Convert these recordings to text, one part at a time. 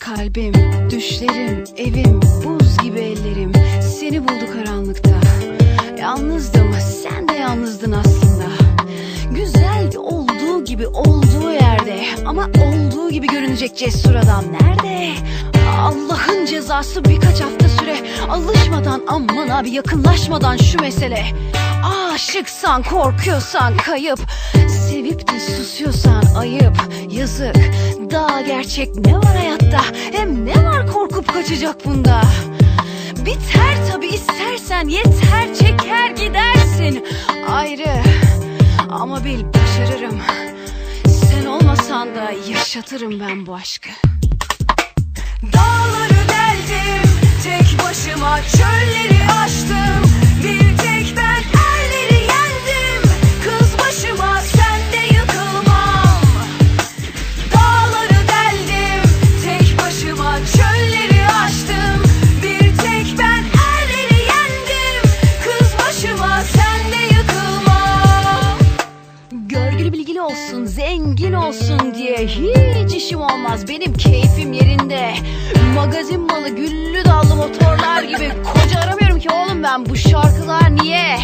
Kalbim, düşlerim, evim, buz gibi ellerim. Seni buldu karanlıkta. Yalnızdım, sen de yalnızdın aslında. Güzel olduğu gibi olduğu yerde Ama olduğu gibi görünecek cesur adam nerede? Allah'ın cezası birkaç hafta süre Alışmadan aman abi yakınlaşmadan şu mesele Aşıksan korkuyorsan kayıp. Sevip de susuyorsan ayıp. Yazık. Daha gerçek ne var hayatta? Hem ne var korkup kaçacak bunda? Biter tabi istersen yeter. Çeker gidersin. Ayrı. Ama bil başarırım. Sen olmasan da yaşatırım ben bu aşkı bilgili bilgili olsun, zengin olsun diye hiç işim olmaz. Benim keyfim yerinde. Magazin malı güllü dallı motorlar gibi koca aramıyorum ki oğlum ben bu şarkılar niye?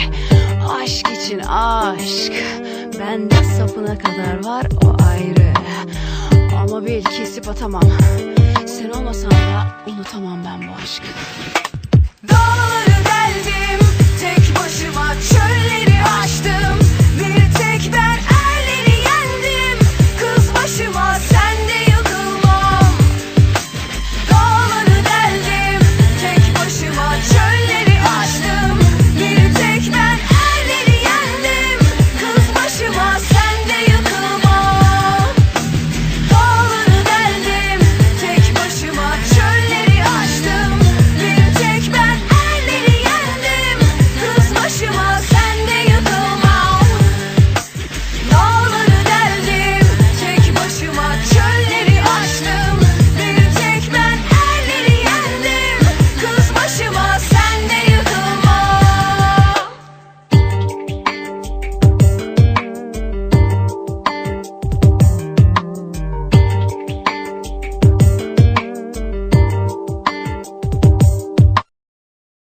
Aşk için aşk. Bende sapına kadar var o ayrı. Ama bil kesip atamam. Sen olmasan da unutamam ben bu aşkı. Dağları deldim, tek başıma çölleri açtım.